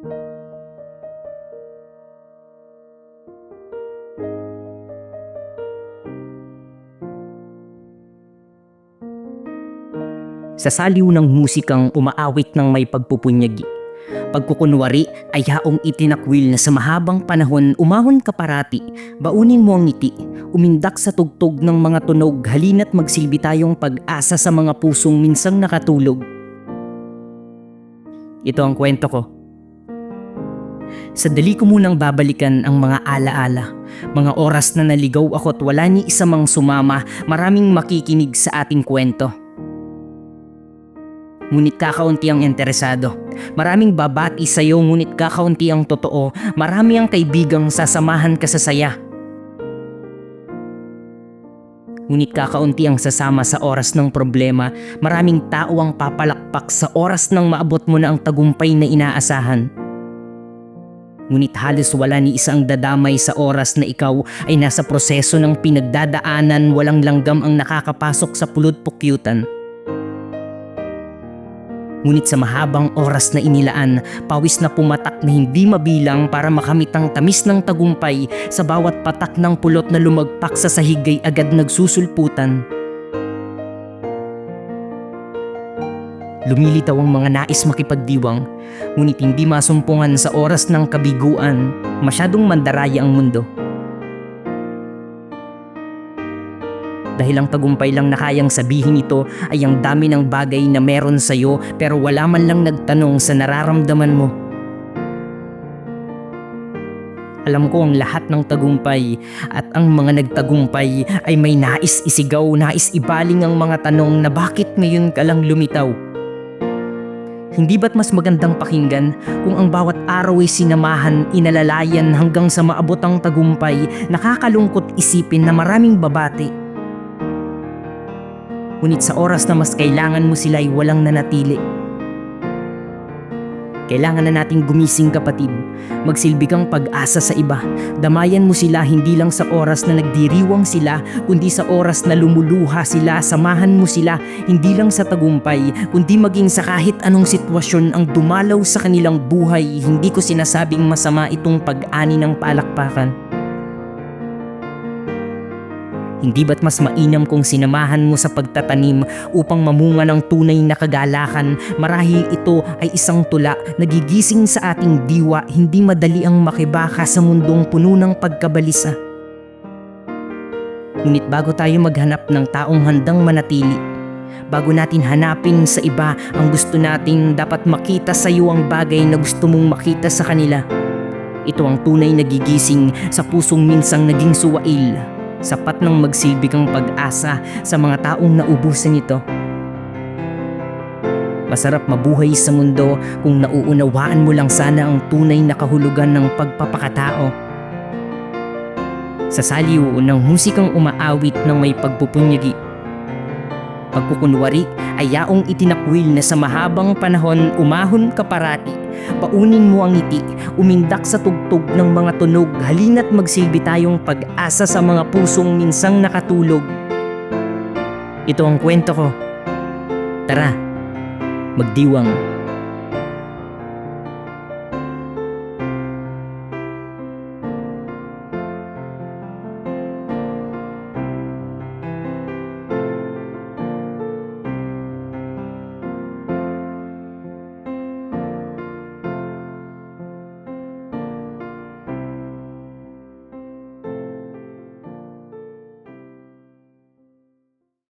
Sa saliw ng musikang umaawit ng may pagpupunyagi. Pagkukunwari ay yaong itinakwil na sa mahabang panahon umahon ka parati, baunin mo ang ngiti, umindak sa tugtog ng mga tunog halina't magsilbi tayong pag-asa sa mga pusong minsang nakatulog. Ito ang kwento ko. Sa dali ko munang babalikan ang mga alaala. Mga oras na naligaw ako at wala ni isa mang sumama, maraming makikinig sa ating kwento. Ngunit kakaunti ang interesado. Maraming babati sa iyo ngunit kakaunti ang totoo. Marami ang kaibigang sasamahan ka sa saya. Ngunit kakaunti ang sasama sa oras ng problema. Maraming tao ang papalakpak sa oras ng maabot mo na ang tagumpay na inaasahan. Ngunit halos wala ni isang dadamay sa oras na ikaw ay nasa proseso ng pinagdadaanan walang langgam ang nakakapasok sa pulot pukyutan. Ngunit sa mahabang oras na inilaan, pawis na pumatak na hindi mabilang para makamit ang tamis ng tagumpay sa bawat patak ng pulot na lumagpak sa sahig ay agad nagsusulputan. Lumilitaw ang mga nais makipagdiwang, ngunit hindi masumpungan sa oras ng kabiguan, masyadong mandaraya ang mundo. Dahil ang tagumpay lang na kayang sabihin ito ay ang dami ng bagay na meron sa'yo pero wala man lang nagtanong sa nararamdaman mo. Alam ko ang lahat ng tagumpay at ang mga nagtagumpay ay may nais isigaw, nais ibaling ang mga tanong na bakit ngayon ka lang lumitaw. Hindi ba't mas magandang pakinggan kung ang bawat araw ay sinamahan, inalalayan hanggang sa maabot ang tagumpay, nakakalungkot isipin na maraming babati. Ngunit sa oras na mas kailangan mo sila ay walang nanatili. Kailangan na nating gumising kapatid. Magsilbi kang pag-asa sa iba. Damayan mo sila hindi lang sa oras na nagdiriwang sila, kundi sa oras na lumuluha sila. Samahan mo sila hindi lang sa tagumpay, kundi maging sa kahit anong sitwasyon ang dumalaw sa kanilang buhay. Hindi ko sinasabing masama itong pag-ani ng palakpakan. Hindi ba't mas mainam kung sinamahan mo sa pagtatanim upang mamunga ng tunay na kagalakan marahil ito ay isang tula na gigising sa ating diwa hindi madali ang makibaka sa mundong puno ng pagkabalisa. Ngunit bago tayo maghanap ng taong handang manatili, bago natin hanapin sa iba ang gusto nating dapat makita sa iyo ang bagay na gusto mong makita sa kanila. Ito ang tunay na gigising sa pusong minsang naging suwail sapat ng magsilbi kang pag-asa sa mga taong naubusan nito. Masarap mabuhay sa mundo kung nauunawaan mo lang sana ang tunay na kahulugan ng pagpapakatao. Sa saliw ng musikang umaawit ng may pagpupunyagi. Pagkukunwari ay yaong itinakwil na sa mahabang panahon umahon ka parati Paunin mo ang ngiti, umindak sa tugtog ng mga tunog, halina't magsilbi tayong pag-asa sa mga pusong minsang nakatulog. Ito ang kwento ko. Tara, magdiwang.